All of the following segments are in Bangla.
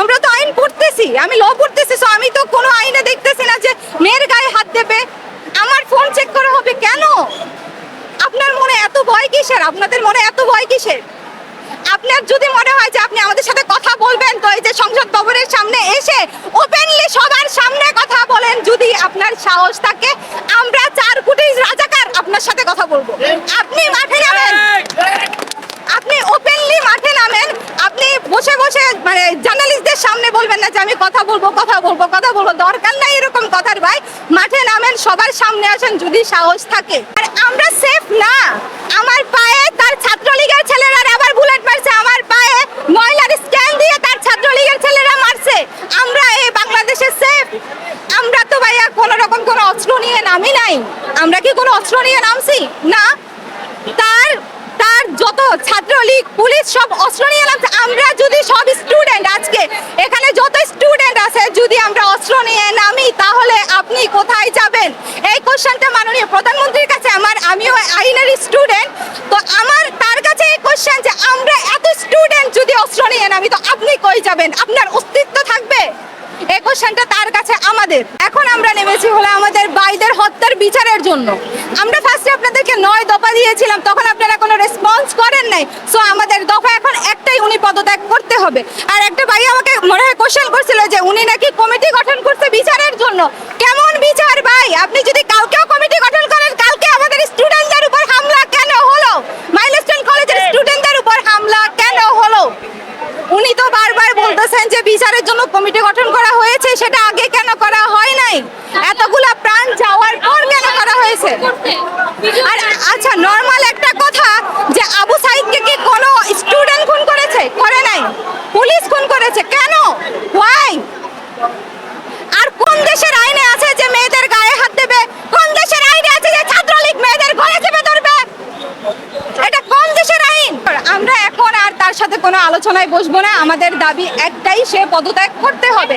আমরা তো আইন পড়তেছি, আমি ল পড়তেছি, so আমি তো কোনো আইনে দেখতেছি না যে মেয়ের গায়ে হাত দেবে। আমার ফোন চেক করা হবে কেন? আপনার মনে এত ভয় কিসের? আপনাদের মনে এত ভয় কিসের? আপনার যদি মনে হয় যে আপনি আমাদের সাথে কথা বলবেন, তো এই যে সংসদ ভবনের সামনে এসে ওপেনলি সবার সামনে কথা বলেন, যদি আপনার সাহস থাকে, আমরা চার কোটি রাজাকার আপনার সাথে কথা বলব। আপনি মাঠে নামেন আপনি ওপেনলি মাঠে নামেন আপনি বসে মানে জার্নালিস্টদের সামনে বলবেন না যে আমি কথা বলব কথা বলব কথা বলব। দরকার নাই এরকম কথার ভাই। মাঠে নামেন, সবার সামনে আসেন যদি সাহস থাকে। আর আমরা সেফ না। আমার পায়ে তার ছাত্রলীগের ছেলেরা আবার বুলেট মারছে। আমার পায়ে ময়লার স্ক্যান দিয়ে তার ছাত্রলীগের ছেলেরা মারছে। আমরা এই বাংলাদেশে সেফ আমরা তো ভাইয়া কোনো রকম কোনো অস্ত্র নিয়ে নামি নাই। আমরা কি কোনো অস্ত্র নিয়ে নামছি? না। তার তার যত ছাত্রলীগ, পুলিশ সব অস্ত্র নিয়ে নামছে। আমরা যদি সব স্টুডেন্ট আজকে, এখানে যত স্টুডেন্ট আছে, যদি আমরা অস্ত্র নিয়ে নামি, তাহলে আপনি কোথায় যাবেন? এই কোশ্চেনটা মাননীয় প্রধানমন্ত্রীর কাছে আমার, আমিও আইনের স্টুডেন্ট তো আমার, তার কাছে এই কোশ্চেন যে আমরা এত স্টুডেন্ট যদি অস্ত্র নিয়ে নামি, তো আপনি কই যাবেন? আপনার অস্তিত্ব থাকবে? এই কোশ্চেনটা তার কাছে আমাদের। এখন আমরা নেমেছি হলো আমাদের বাইদের হত্যার বিচারের জন্য। আমরা ফার্স্টে আপনাদেরকে নয় দফা দিয়েছিলাম তখন আপনারা কোনো রেসপন্স করেন নাই। সো আমাদের দফা এখন একটাই উনি পদত্যাগ করতে হবে। আর একটা ভাই আমাকে মনে হয় কোশ্চেন করছিল যে উনি নাকি কমিটি গঠন করছে বিচারের জন্য? কেমন বিচার ভাই? আপনি যদি কালকেও কমিটি গঠন করেন কালকে আমাদের স্টুডেন্টদের উপর হামলা কেন হলো? মাইলস্টোন কলেজের স্টুডেন্টদের উপর হামলা কেন হলো? উনি তো বারবার বলতেছেন যে বিচারের জন্য কমিটি গঠন করা হয়েছে সেটা আগে কেন করা হয় নাই এতগুলা প্রাণ যাওয়ার পর কেন আর আচ্ছা নর্মাল একটা কথা যে আবু সাইদকে কি কোনো স্টুডেন্ট খুন করেছে করে নাই পুলিশ খুন করেছে কেন ওয়াই আর কোন দেশের আইনে আছে যে মেয়েদের গায়ে হাত দেবে কোন দেশের আইনে আছে যে ছাত্রলীগ মেয়েদের গলে চেপে ধরবে এটা কোন দেশের আইন আমরা এখন আর তার সাথে কোনো আলোচনায় বসবো না, আমাদের দাবি একটাই, সে পদত্যাগ করতে হবে।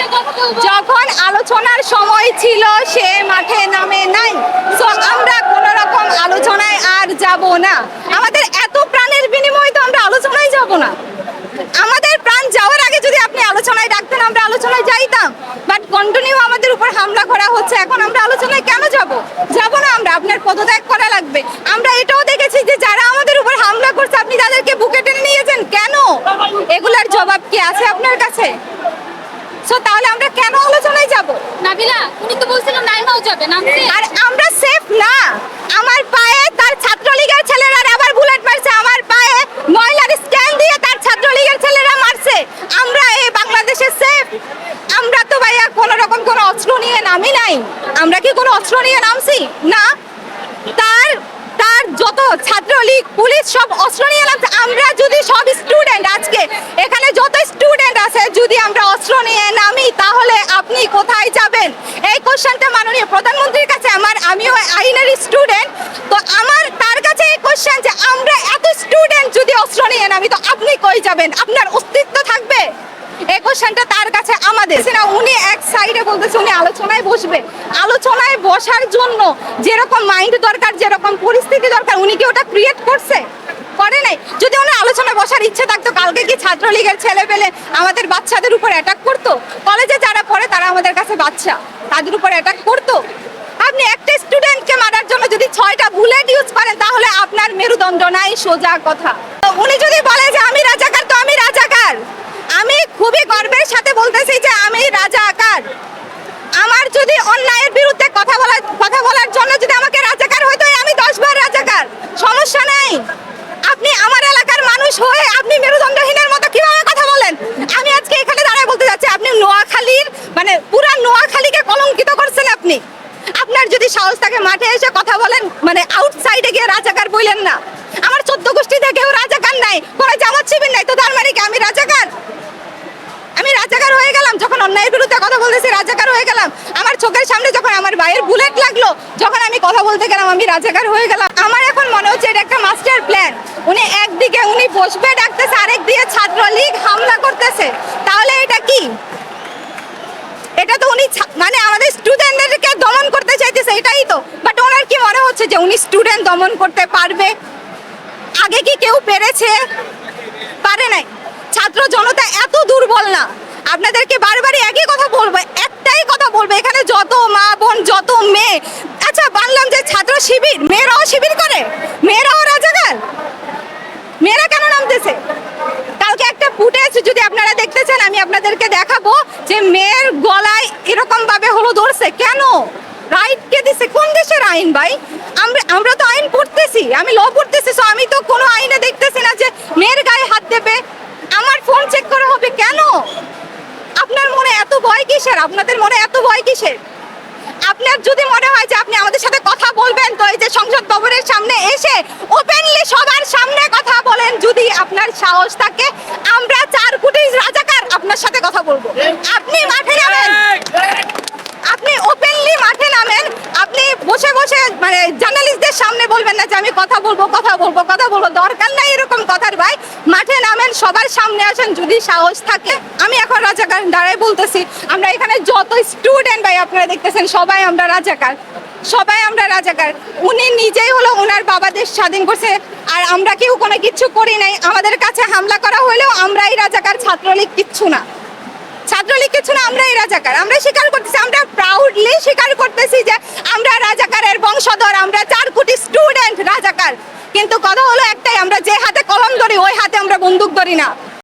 যখন আলোচনার সময় ছিল, সে মাঠে নামে নাই। তো আমরা কোনো রকম আলোচনায় আর যাব না। আমাদের এত প্রাণের বিনিময়ে তো আমরা আলোচনায় যাব না। আমাদের প্রাণ যাওয়ার আগে যদি আপনি আলোচনায় ডাকতেন, আমরা আলোচনায় যাইতাম। বাট কন্টিনিউ আমাদের উপর হামলা করা হচ্ছে, এখন আমরা আলোচনায় কেন যাব যাব না আমরা আপনার পদত্যাগ করা লাগবে আমরা এটাও দেখেছি যে যারা আমাদের উপর হামলা করছে আপনি তাদেরকে বুকে টেনে নিয়েছেন কেন এগুলার জবাব কি আছে? সো তাহলে আমরা কেন আলোচনায় যাব? নাবিলা উনি তো বলছিল নাইমাও যাবে না আর আমরা সেফ না। আমার পায়ে তার ছাত্রলীগের ছেলেরা আবার বুলেট মারছে আমার পায়ে ময়লার স্ক্যান দিয়ে তার ছাত্রলীগের ছেলেরা মারছে আমরা এই বাংলাদেশে সেফ আমরা তো ভাইয়া কোনো রকম কোনো অস্ত্র নিয়ে নামি নাই আমরা কি কোনো অস্ত্র নিয়ে নামছি না তার তার যত ছাত্রলীগ, পুলিশ সব অস্ত্র নিয়ে নামছে। আমরা যদি সব স্টুডেন্ট আজকে, এখানে যত স্টুডেন্ট আছে, যদি আমরা অস্ত্র নিয়ে নামি, তাহলে আপনি কোথায় যাবেন? এই কোশ্চেনটা মাননীয় প্রধানমন্ত্রীর কাছে আমার, আমিও আইনের স্টুডেন্ট তো আমার, তার কাছে এই কোশ্চেন যে আমরা এত স্টুডেন্ট যদি অস্ত্র নিয়ে নামি, তো আপনি কই যাবেন? আপনার অস্তিত্ব থাকবে? এই তার কাছে আমাদের। উনি এক সাইডে বলতেছে, উনি আলোচনায় বসবে। আলোচনায় বসার জন্য যেরকম মাইন্ড দরকার, যেরকম পরিস্থিতি দরকার, উনি কি ওটা ক্রিয়েট করছে? করে নাই। যদি আলোচনায় বসার ইচ্ছে থাকতো, কালকে কি ছাত্রলীগের ছেলে পেলে আমাদের বাচ্চাদের উপর অ্যাটাক করতো? কলেজে যারা পড়ে, তারা আমাদের কাছে বাচ্চা। তাদের উপর অ্যাটাক করতো? আপনি একটা স্টুডেন্টকে মারার জন্য যদি ছয়টা বুলেট ইউজ করেন, তাহলে আপনার মেরুদণ্ড নাই, সোজা কথা। উনি যদি বলে যে আমি রাজাকার তো আমি রাজাকার আমি খুবই গর্বের সাথে বলতেছি যে আমি রাজাকার আমার যদি অন্যায়ের বিরুদ্ধে কথা বলার কথা বলার জন্য যদি আমাকে রাজাকার হইতো আমি দশ বার রাজাকার সমস্যা নাই আপনি আমার এলাকার মানুষ হয়ে আপনি মেরুদণ্ডহীনের মতো কীভাবে কথা বলেন? আমি আজকে এখানে দাঁড়ায় বলতে যাচ্ছি, আপনি নোয়াখালীর মানে পুরা নোয়াখালীকে কলঙ্কিত করছেন আপনি। আপনার যদি সাহস থাকে, মাঠে এসে কথা বলেন মানে আউটসাইডে গিয়ে রাজাকার বললেন না। আমার চোদ্দ গোষ্ঠী থেকেও রাজাকার নাই কোনো জামাত শিবির নাই, তো তার মানে কি আমি রাজাকার? আমি রাজাকার হয়ে গেলাম, যখন অন্যায়ের বিরুদ্ধে কথা বলতেছি, রাজাকার হয়ে গেলাম। চোখের সামনে যখন আমার ভাইয়ের বুলেট লাগল, যখন আমি কথা বলতে গেলাম, আমি রাজাকার হয়ে গেলাম। আমার এখন মনে হচ্ছে এটা একটা মাস্টার প্ল্যান উনি একদিকে উনি বসবে, ডাকতেছে আরেক দিকে ছাত্রলীগ হামলা করতেছে। তাহলে এটা কি? এটা তো উনি মানে আমাদের স্টুডেন্টদেরকে দমন করতে চাইতেছে, এটাই তো। বাট ওনার কি মনে হচ্ছে যে উনি স্টুডেন্ট দমন করতে পারবে? আগে কি কেউ পেরেছে? পারে নাই। ছাত্র জনতা এত দুর্বল না। আপনাদেরকে বারবারই একই কথা বলব একটাই কথা বলব এখানে যত মা বোন যত মেয়ে। আচ্ছা বানলাম যে ছাত্র শিবির, মেয়েরাও শিবির করে? মেয়েরাও রাজাকার? মেয়েরা কেন নামতেছে? কালকে একটা ফুটেজ যদি আপনারা দেখতে চান, আমি আপনাদেরকে দেখাবো যে মেয়ের গলায় এরকম ভাবে হলো ধরছে কেন? রাইট কে দিছে? কোন দেশের আইন ভাই? আমরা আমরা তো আইন পড়তেছি, আমি ল পড়তেছি তো আমি তো কোনো আইনে দেখতেছি না যে মেয়ের গায়ে হাত দেবে। আমার ফোন চেক করা হবে কেন? আপনার মনে এত ভয় কিসের? আপনাদের মনে এত ভয় কিসের? আপনার যদি মনে হয় যে আপনি আমাদের সাথে কথা বলবেন, তো এই যে সংসদ ভবনের সামনে এসে ওপেনলি সবার সামনে কথা বলেন। যদি আপনার সাহস থাকে, আমরা চার কোটি রাজাকার আপনার সাথে কথা বলব। আপনি মাঠে নামেন। আপনি ওপেনলি মাঠে নামেন। আপনি বসে বসে মানে জার্নালিস্টদের সামনে বলবেন না যে আমি কথা বলব কথা বলব, কথা বলব দরকার নাই এরকম কথার ভাই মাঠে নামেন সবার সামনে আসেন যদি সাহস থাকে, আমি এখন রাজাকার, দাঁড়াই বলতেছি, আমরা এখানে যত স্টুডেন্ট ভাই আপনারা দেখতেছেন, সবাই আমরা রাজাকার, সবাই আমরা রাজাকার। উনি নিজেই হলো ওনার বাবা দেশ স্বাধীন করছে, আর আমরা কেউ কোনো কিছু করি নাই। আমাদের কাছে হামলা করা হলেও আমরাই রাজাকার, ছাত্রলীগ কিচ্ছু না। ছাত্রলীগ কিছু না, আমরাই রাজাকার। আমরা স্বীকার করতেছি, আমরা প্রাউডলি স্বীকার করতেছি যে আমরা রাজাকারের বংশধর, আমরা চার কোটি স্টুডেন্ট রাজাকার। কিন্তু কথা হলো একটাই, আমরা যে হাতে কলম ধরি, ওই হাতে আমরা বন্দুক ধরি না।